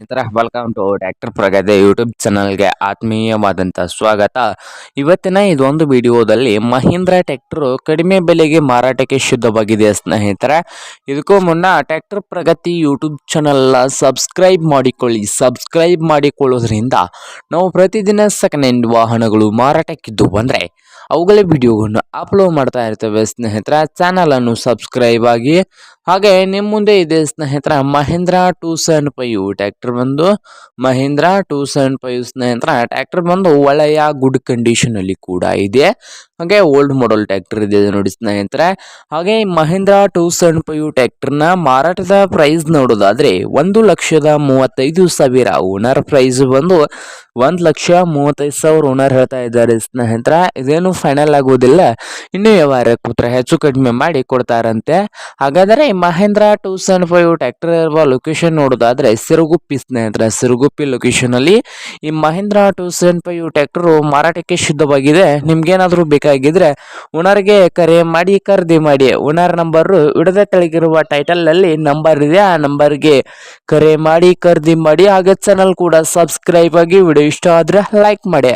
ಸ್ನೇಹಿತರೆ welcome to tractor Pragati YouTube ಚಾನಲ್ಗೆ ಆತ್ಮೀಯವಾದಂಥ ಸ್ವಾಗತ. ಇವತ್ತಿನ ಇದೊಂದು ವಿಡಿಯೋದಲ್ಲಿ ಮಹೀಂದ್ರ ಟ್ಯಾಕ್ಟರು ಕಡಿಮೆ ಬೆಲೆಗೆ ಮಾರಾಟಕ್ಕೆ ಶುದ್ಧವಾಗಿದೆ ಸ್ನೇಹಿತರೆ. ಇದಕ್ಕೂ ಮುನ್ನ ಟ್ಯಾಕ್ಟರ್ ಪ್ರಗತಿ ಯೂಟ್ಯೂಬ್ ಚಾನಲ್ನ ಸಬ್ಸ್ಕ್ರೈಬ್ ಮಾಡಿಕೊಳ್ಳಿ. ಸಬ್ಸ್ಕ್ರೈಬ್ ಮಾಡಿಕೊಳ್ಳೋದ್ರಿಂದ ನಾವು ಪ್ರತಿದಿನ ಸೆಕೆಂಡ್ ಹ್ಯಾಂಡ್ ವಾಹನಗಳು ಮಾರಾಟಕ್ಕಿದ್ದು ಬಂದರೆ ಅವುಗಳ ವಿಡಿಯೋಗಳನ್ನು ಅಪ್ಲೋಡ್ ಮಾಡ್ತಾ ಇರ್ತೇವೆ ಸ್ನೇಹಿತರೆ. ಚಾನಲನ್ನು ಸಬ್ಸ್ಕ್ರೈಬ್ ಆಗಿ ಹಾಗೆ ನಿಮ್ಮ ಮುಂದೆ ಇದೆ ಸ್ನೇಹಿತರ, Mahindra two seven five. Tractor ಬಂದು ಮಹೇಂದ್ರ ಟೂ ಸೆವೆನ್ ಫೈವ್ ಸ್ನೇಹಿತರ, ಟ್ರ್ಯಾಕ್ಟರ್ ಬಂದು ಒಳ್ಳೆಯ ಗುಡ್ ಕಂಡೀಷನಲ್ಲಿ ಕೂಡ ಇದೆ. ಹಾಗೆ ಓಲ್ಡ್ ಮಾಡೆಲ್ ಟ್ರ್ಯಾಕ್ಟರ್ ಇದೆ ನೋಡಿ ಸ್ನೇಹಿತರೆ. ಹಾಗೆ ಮಹೇಂದ್ರ ಟೂ ಸೆವೆನ್ ಫೈವ್ ಟ್ರ್ಯಾಕ್ಟರ್ನ ಮಾರಾಟದ ಪ್ರೈಸ್ ನೋಡೋದಾದ್ರೆ ಒಂದು ಲಕ್ಷದ ಮೂವತ್ತೈದು ಸಾವಿರ ಓನರ್ ಪ್ರೈಸ್ ಬಂದು ಒಂದು ಲಕ್ಷ ಮೂವತ್ತೈದು ಸಾವಿರ ಓನರ್ ಹೇಳ್ತಾ ಇದ್ದಾರೆ ಸ್ನೇಹಿತರ. ಇದೇನು ಫೈನಲ್ ಆಗುವುದಿಲ್ಲ ಇನ್ನೂ ವ್ಯವಹಾರ ಕೂತ್ರೆ ಹೆಚ್ಚು ಕಡಿಮೆ ಮಾಡಿ ಕೊಡ್ತಾರಂತೆ. ಹಾಗಾದರೆ Mahindra two seven five tractor ಇರುವ ಲೊಕೇಶನ್ ನೋಡೋದಾದ್ರೆ ಸಿರುಗುಪ್ಪಿ ಸ್ನೇಹಿತರೆ, ಸಿರುಗುಪ್ಪಿ ಲೊಕೇಶನ್ ಅಲ್ಲಿ ಈ Mahindra two seven five tractor ಮಾರಾಟಕ್ಕೆ ಶುದ್ಧವಾಗಿದೆ ನಿಮ್ಗೇನಾದರೂ ಬೇಕಾಗಿದ್ರೆ ಓನರ್ಗೆ ಕರೆ ಮಾಡಿ, ಖರೀದಿ ಮಾಡಿ. ಓನರ್ ನಂಬರ್ ಇಡದ ತೆಳಗಿರುವ ಟೈಟಲ್ ಅಲ್ಲಿ ನಂಬರ್ ಇದೆ. ಆ ನಂಬರ್ಗೆ ಕರೆ ಮಾಡಿ, ಖರೀದಿ ಮಾಡಿ. ಹಾಗೆ ಚಾನಲ್ ಕೂಡ ಸಬ್ಸ್ಕ್ರೈಬ್ ಆಗಿ ವಿಡಿಯೋ ಇಷ್ಟ ಆದ್ರೆ ಲೈಕ್ ಮಾಡಿ.